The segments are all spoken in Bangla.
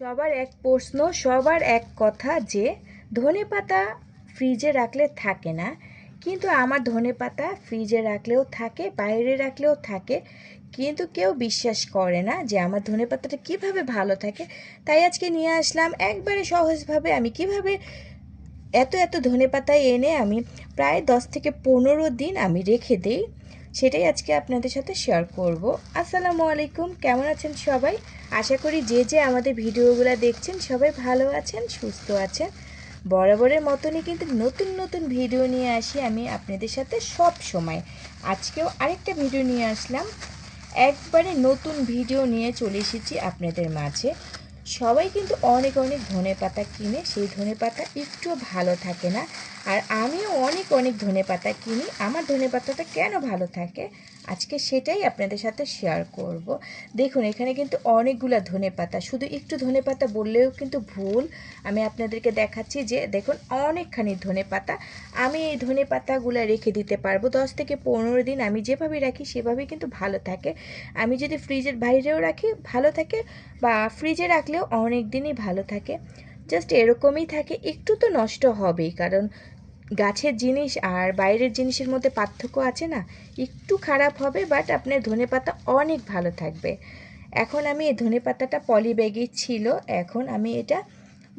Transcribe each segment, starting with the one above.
সবার এক প্রশ্ন, সবার এক কথা যে ধনে পাতা ফ্রিজে রাখলে থাকে না, কিন্তু আমার ধনে পাতা ফ্রিজে রাখলেও থাকে, বাইরে রাখলেও থাকে, কিন্তু কেউ বিশ্বাস করে না যে আমার ধনে পাতাটা কীভাবে ভালো থাকে। তাই আজকে নিয়ে আসলাম একবারে সহজভাবে আমি কীভাবে এত এত ধনে পাতা এনে আমি প্রায় দশ থেকে পনেরো দিন আমি রেখে দিই। সেটাই আজকে আপনাদের সাথে শেয়ার করব। আসসালামু আলাইকুম, কেমন আছেন সবাই? আশা করি যে যে আমাদের ভিডিওগুলো দেখছেন সবাই ভালো আছেন, সুস্থ আছেন। বরাবরের মতনই কিন্তু নতুন নতুন ভিডিও নিয়ে আসি আমি আপনাদের সাথে সব সময়। আজকেও আরেকটা ভিডিও নিয়ে আসলাম। একবারে নতুন ভিডিও নিয়ে চলে এসেছি আপনাদের মাঝে। সবাই কিন্তু অনেক অনেক ধনে পাতা কিনে সেই ধনে পাতা একটুও ভালো থাকে না। আর আমিও অনেক অনেক ধনে পাতা কিনি। আমার ধনে পাতাটা কেন ভালো থাকে? আজকে সেটাই আপনাদের সাথে শেয়ার করব। দেখুন, এখানে কিন্তু অনেকগুলো ধনে পাতা। শুধু একটু ধনে পাতা বললেও কিন্তু ভুল। আমি আপনাদেরকে দেখাচ্ছি যে, দেখুন, অনেকখানি ধনে পাতা। আমি এই ধনে পাতাগুলো রেখে দিতে পারব। দশ থেকে পনেরো দিন আমি যেভাবে রাখি, সেভাবেই কিন্তু ভালো থাকে। আমি যদি ফ্রিজের বাইরেও রাখি, ভালো থাকে বা ফ্রিজে রাখলেও অনেক দিনই ভালো থাকে। জাস্ট এরকমই থাকে। একটু তো নষ্ট হবেই, কারণ গাছের জিনিস আর বাইরের জিনিসের মধ্যে পার্থক্য আছে না? একটু খারাপ হবে বাট আপনার ধনে পাতা অনেক ভালো থাকবে। এখন আমি এই ধনে পাতাটা পলি ব্যাগে ছিল, এখন আমি এটা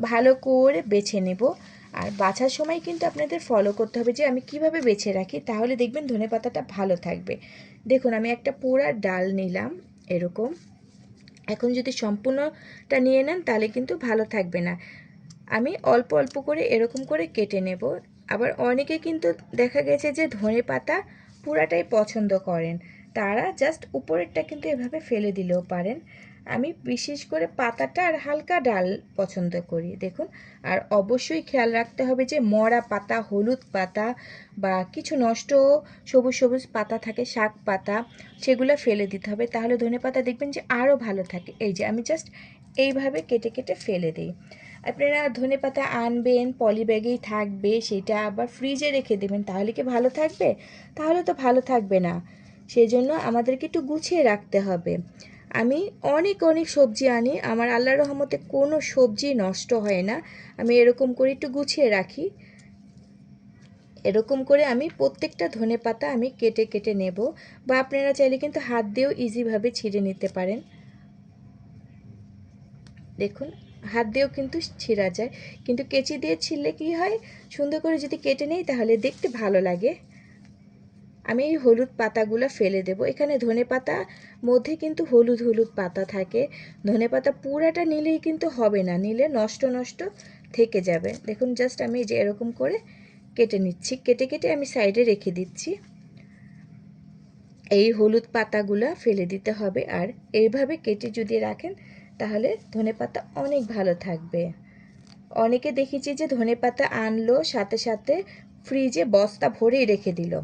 ভালো করে বেছে নেব। আর বাছার সময় কিন্তু আপনাদের ফলো করতে হবে যে আমি কীভাবে বেছে রাখি, তাহলে দেখবেন ধনে পাতাটা ভালো থাকবে। দেখুন, আমি একটা পুরা ডাল নিলাম, এরকম। এখন যদি সম্পূর্ণটা নিয়ে নেন, তাহলে কিন্তু ভালো থাকবে না। আমি অল্প অল্প করে এরকম করে কেটে নেব। আবার অনেকে কিন্তু দেখা গেছে যে ধনে পাতা পুরাটাই পছন্দ করেন। তারা জাস্ট উপরেরটা কিন্তু এভাবে ফেলে দিলেও পারেন। আমি বিশেষ করে পাতাটা আর হালকা ডাল পছন্দ করি, দেখুন। আর অবশ্যই খেয়াল রাখতে হবে যে মরা পাতা, হলুদ পাতা বা কিছু নষ্ট সবুজ সবুজ পাতা থাকে, শাক পাতা, সেগুলো ফেলে দিতে হবে। তাহলে ধনে পাতা দেখবেন যে আরও ভালো থাকে। এই যে আমি জাস্ট এইভাবে কেটে কেটে ফেলে দিই। আপনারা ধনে পাতা আনবেন, পলি ব্যাগেই থাকবে, সেটা আবার ফ্রিজে রেখে দেবেন, তাহলে কি ভালো থাকবে? তাহলে তো ভালো থাকবে না। সেই জন্য আমাদেরকে একটু গুছিয়ে রাখতে হবে। আমি অনেক অনেক সবজি আনি, আমার আল্লাহ রহমতে কোনো সবজি নষ্ট হয় না। আমি এরকম করে একটু গুছিয়ে রাখি। এরকম করে আমি প্রত্যেকটা ধনে পাতা আমি কেটে কেটে নেব, বা আপনারা চাইলে কিন্তু হাত দিয়েও ইজিভাবে ছিঁড়ে নিতে পারেন। দেখুন হাত দিয়েও কিন্তু ছিঁড়া যায়। কিন্তু কেচি দিয়ে ছিঁড়লে কি হয়? সুন্দর করে যদি কেটে নেই তাহলে দেখতে ভালো লাগে। আমি এই হলুদ পাতাগুলো ফেলে দেব। এখানে ধনে পাতা মধ্যে কিন্তু হলুদ হলুদ পাতা থাকে। ধনে পাতা পুরাটা নিলেই কিন্তু হবে না। নিলে নষ্ট নষ্ট থেকে যাবে। দেখুন জাস্ট আমি যে এরকম করে কেটে নিচ্ছি। কেটে কেটে আমি সাইডে রেখে দিচ্ছি। এই হলুদ পাতাগুলো ফেলে দিতে হবে। আর এইভাবে কেটে যদি রাখেন তাহলে ধনে পাতা অনেক ভালো থাকবে। অনেকে দেখেছি যে ধনে পাতা আনলো, সাথে সাথে ফ্রিজে বস্তা ভরেই রেখে দিল।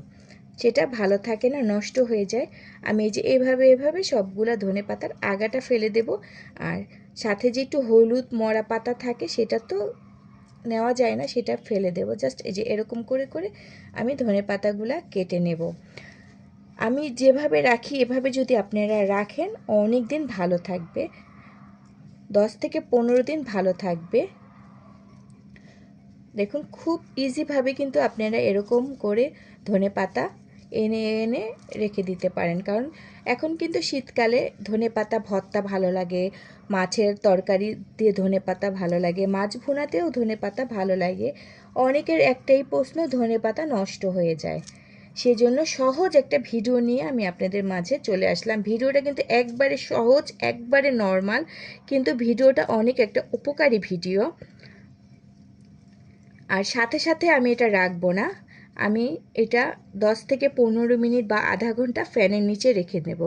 সেটা ভালো থাকে না, নষ্ট হয়ে যায়। আমি এই যে এভাবে এভাবে সবগুলা ধনে পাতার আগাটা ফেলে দেব। আর সাথে যে একটু হলুদ মরা পাতা থাকে, সেটা তো নেওয়া যায় না, সেটা ফেলে দেব। জাস্ট এই যে এরকম করে করে আমি ধনে পাতাগুলা কেটে নেব। আমি যেভাবে রাখি, এভাবে যদি আপনারা রাখেন অনেক দিন ভালো থাকবে। দশ থেকে পনেরো দিন ভালো থাকবে। দেখুন, খুব ইজিভাবে কিন্তু আপনারা এরকম করে ধনে পাতা এনে এনে রেখে দিতে পারেন। কারণ এখন কিন্তু শীতকালে ধনে পাতা ভর্তা ভালো লাগে, মাছের তরকারি দিয়ে ধনে পাতা ভালো লাগে, মাছ ভুনাতেও ধনে পাতা ভালো লাগে। অনেকের একটাই প্রশ্ন, ধনে পাতা নষ্ট হয়ে যায়। সেজন্য সহজ একটা ভিডিও নিয়ে আমি আপনাদের মাঝে চলে আসলাম। ভিডিওটা কিন্তু একবারে সহজ, একবারে নর্মাল, কিন্তু ভিডিওটা অনেক একটা উপকারী ভিডিও। আর সাথে সাথে আমি এটা রাখব না। আমি এটা 10 থেকে পনেরো মিনিট বা আধা ঘণ্টা ফ্যানের নিচে রেখে নেব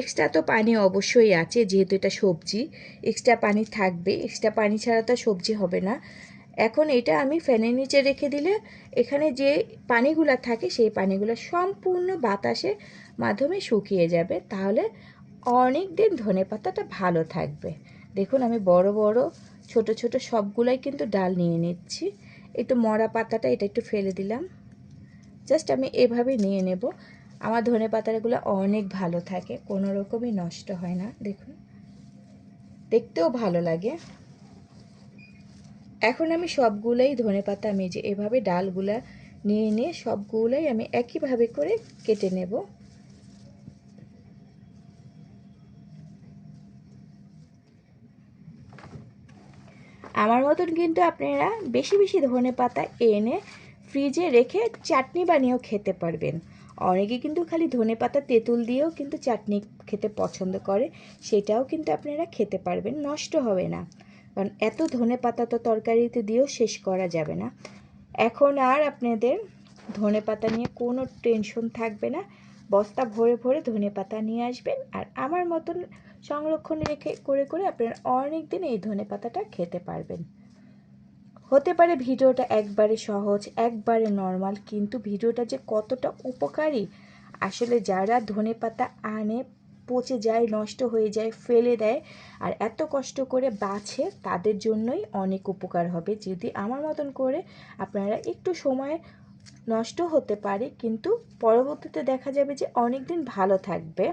এক্সট্রা তো পানি অবশ্যই আছে, যেহেতু এটা সবজি। এক্সট্রা পানি থাকবে। এক্সট্রা পানি ছাড়া তো সবজি হবে না। এখন এটা আমি ফ্যানের নিচে রেখে দিলে এখানে যে পানিগুলো থাকে সেই পানিগুলো সম্পূর্ণ বাতাসের মাধ্যমে শুকিয়ে যাবে। তাহলে অনেক দিন ধনে পাতাটা ভালো থাকবে। দেখুন আমি বড় বড়, ছোট ছোট সবগুলাই কিন্তু ডাল নিয়ে নিচ্ছি। একটু মরা পাতাটা এটা একটু ফেলে দিলাম। জাস্ট আমি এভাবে নিয়ে নেব। আমার ধনে পাতাগুলো অনেক ভালো থাকে, কোনো রকমই নষ্ট হয় না, দেখুন। দেখতেও ভালো লাগে। এখন আমি সবগুলোই ধনে পাতা যে এভাবে ডালগুলা নিয়ে নিয়ে সবগুলোই আমি একইভাবে করে কেটে নেব। আমার মতন কিন্তু আপনারা বেশি বেশি ধনে পাতা এনে ফ্রিজে রেখে চাটনি বানিয়েও খেতে পারবেন। অনেকে কিন্তু খালি ধনে পাতা তেঁতুল দিয়েও কিন্তু চাটনি খেতে পছন্দ করে, সেটাও কিন্তু আপনারা খেতে পারবেন, নষ্ট হবে না। কারণ এত ধনে পাতা তো তরকারিতে দিয়েও শেষ করা যাবে না। এখন আর আপনাদের ধনে পাতা নিয়ে কোনো টেনশন থাকবে না। বস্তা ভরে ভরে ধনে পাতা নিয়ে আসবেন আর আমার মতন সংরক্ষণ রেখে করে করে আপনারা অনেক দিন এই ধনে পাতাটা খেতে পারবেন। হতে পারে ভিডিওটা একবারে সহজ, একবারে নর্মাল কিন্তু ভিডিওটা যে কতটা উপকারী, আসলে যারা ধনে পাতা আনে পচে যায়, নষ্ট হয়ে যায়, ফেলে দেয়। আর এত কষ্ট করে বাছে, তাদের জন্যই অনেক উপকার হবে। যদি আমার মতন করে আপনারা একটু সময় নষ্ট হতে পারে, কিন্তু পরবর্তীতে দেখা যাবে যে অনেক দিন ভালো থাকবে।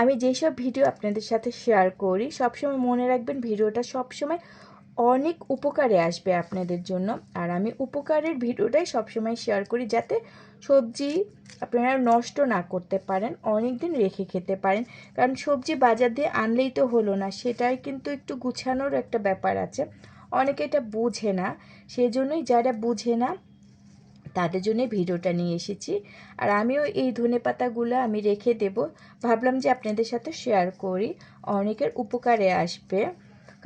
আমি যেসব ভিডিও আপনাদের সাথে শেয়ার করি, সবসময় মনে রাখবেন, ভিডিওটা সবসময় অনেক উপকারে আসবে আপনাদের জন্য। আর আমি উপকারের ভিডিওটাই সবসময় শেয়ার করি যাতে সবজি আপনারা নষ্ট না করতে পারেন অনেক দিন রেখে খেতে পারেন। কারণ সবজি বাজার দিয়ে আনলেই তো হলো না, সেটাই কিন্তু একটু গুছানোর একটা ব্যাপার আছে। অনেকে এটা বুঝে না, সেজন্যই যারা বুঝে না, তাদের জন্য ভিডিওটা নিয়ে এসেছি। আর আমিও এই ধনে পাতাগুলো আমি রেখে দেব। ভাবলাম যে আপনাদের সাথে শেয়ার করি, অনেকের উপকারে আসবে।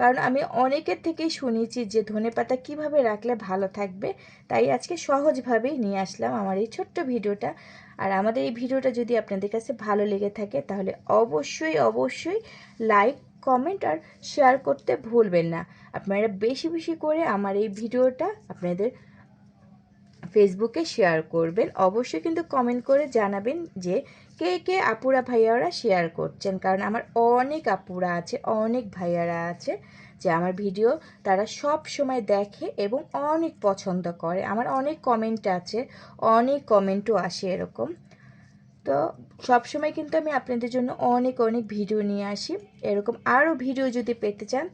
কারণ আমি অনেকের থেকেই শুনেছি যে ধনে পাতা কীভাবে রাখলে ভালো থাকবে, তাই আজকে সহজভাবেই নিয়ে আসলাম আমার এই ছোট্ট ভিডিওটা। আর আমাদের এই ভিডিওটা যদি আপনাদের কাছে ভালো লেগে থাকে, তাহলে অবশ্যই অবশ্যই লাইক, কমেন্ট আর শেয়ার করতে ভুলবেন না। আপনারা বেশি বেশি করে আমার এই ভিডিওটা আপনাদের ফেসবুকে শেয়ার করবেন। অবশ্যই কিন্তু কমেন্ট করে জানাবেন যে কে কে আপুরা ভাইয়ারা শেয়ার করছেন। কারণ আমার অনেক আপুরা আছে, অনেক ভাইয়ারা আছে যে আমার ভিডিও তারা সব সময় দেখে এবং অনেক পছন্দ করে। আমার অনেক কমেন্ট আছে, অনেক কমেন্টও আসে এরকম। তো সব সময় কিন্তু আমি আপনাদের জন্য অনেক অনেক ভিডিও নিয়ে আসি। এরকম আরও ভিডিও যদি পেতে চান,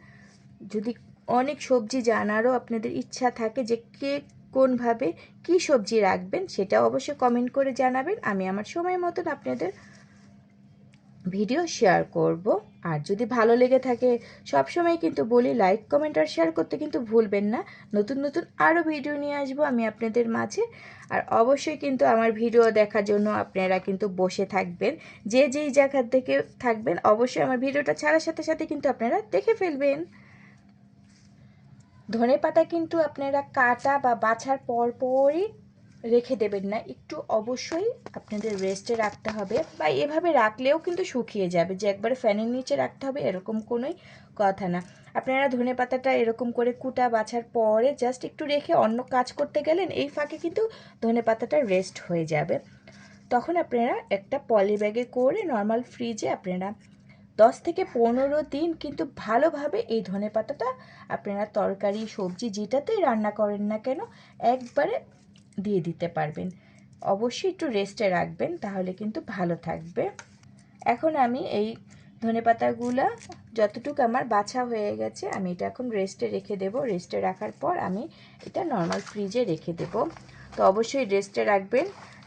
যদি অনেক সবজি জানারও আপনাদের ইচ্ছা থাকে যে কে কোনভাবে কি সবজি রাখবেন সেটা অবশ্যই কমেন্ট করে জানাবেন। আমি আমার সময় মতন আপনাদের ভিডিও শেয়ার করব। আর যদি ভালো লেগে থাকে সব সময় কিন্তু বলি লাইক কমেন্ট আর শেয়ার করতে কিন্তু ভুলবেন না। নতুন নতুন আরও ভিডিও নিয়ে আসব আমি আপনাদের মাঝে। আর অবশ্যই কিন্তু আমার ভিডিও দেখার জন্য আপনারা কিন্তু বসে থাকবেন। যে, যেই জায়গা থেকে থাকবেন, অবশ্যই আমার ভিডিওটা ছাড়ার সাথে সাথে কিন্তু আপনারা দেখে ফেলবেন। ধনে পাতা কিন্তু আপনারা কাটা বা বাছার পর পরই রেখে দেবেন না। একটু অবশ্যই আপনাদের রেস্টে রাখতে হবে বা এভাবে রাখলেও কিন্তু শুকিয়ে যাবে। যে একবারে ফ্যানের নিচে রাখতে হবে এরকম কোনোই কথা না। আপনারা ধনে পাতাটা এরকম করে কুটা বাছার পরে জাস্ট একটু রেখে অন্য কাজ করতে গেলেন, এই ফাঁকে কিন্তু ধনে পাতাটা রেস্ট হয়ে যাবে। তখন আপনারা একটা পলি ব্যাগে করে নর্মাল ফ্রিজে আপনারা দশ থেকে পনেরো দিন কিন্তু ভালোভাবে এই ধনে পাতাটা আপনারা তরকারি, সবজি যেটাতেই রান্না করেন না কেন, একবারে দিয়ে দিতে পারবেন। অবশ্যই একটু রেস্টে রাখবেন, তাহলে কিন্তু ভালো থাকবে। এখন আমি এই ধনে পাতাগুলো, যতটুকু আমার বাছা হয়ে গেছে, আমি এটা এখন রেস্টে রেখে দেব। রেস্টে রাখার পর আমি এটা নর্মাল ফ্রিজে রেখে দেব। তো অবশ্যই রেস্টে রাখবেন।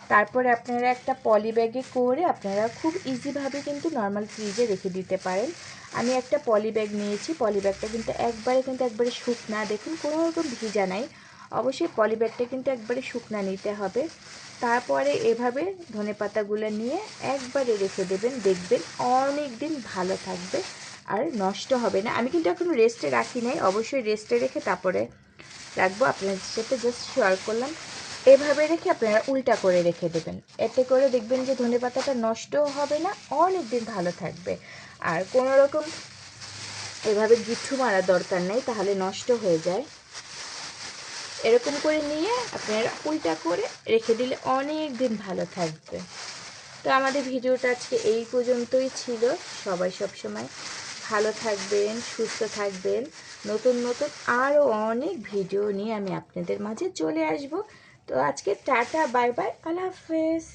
তারপরে আপনারা একটা পলি ব্যাগে করে আপনারা খুব ইজিভাবে কিন্তু নর্মাল ফ্রিজে রেখে দিতে পারেন। আমি একটা পলি ব্যাগ নিয়েছি, পলি ব্যাগটা কিন্তু একবারে কিন্তু একবারে শুকনা। দেখুন, কোনো রকম ভিজা নাই। অবশ্যই পলি ব্যাগটা কিন্তু একবারে শুকনা নিতে হবে। তারপরে এভাবে ধনে পাতাগুলো নিয়ে একবারে রেখে দেবেন। দেখবেন অনেক দিন ভালো থাকবে আর নষ্ট হবে না। আমি কিন্তু এখন রেস্টে রাখি নাই। অবশ্যই রেস্টে রেখে তারপরে রাখব। আপনাদের সাথে জাস্ট শেয়ার করলাম। এভাবে রেখে আপনারা উল্টা করে রেখে দেবেন। এতে করে দেখবেন যে ধনে পাতাটা নষ্টও হবে না, অনেক দিন ভালো থাকবে। আর কোনো রকম এভাবে গিঠু মারা দরকার নেই, তাহলে নষ্ট হয়ে যায়। এরকম করে নিয়ে আপনারা উল্টা করে রেখে দিলে অনেক দিন ভালো থাকবে। তো আমাদের ভিডিওটা আজকে এই পর্যন্তই ছিল। সবাই সব সময় ভালো থাকবেন, সুস্থ থাকবেন। নতুন নতুন আরও অনেক ভিডিও নিয়ে আমি আপনাদের মাঝে চলে আসব। তো আজকে টাটা বাই বাই আল্লাহ হাফেজ।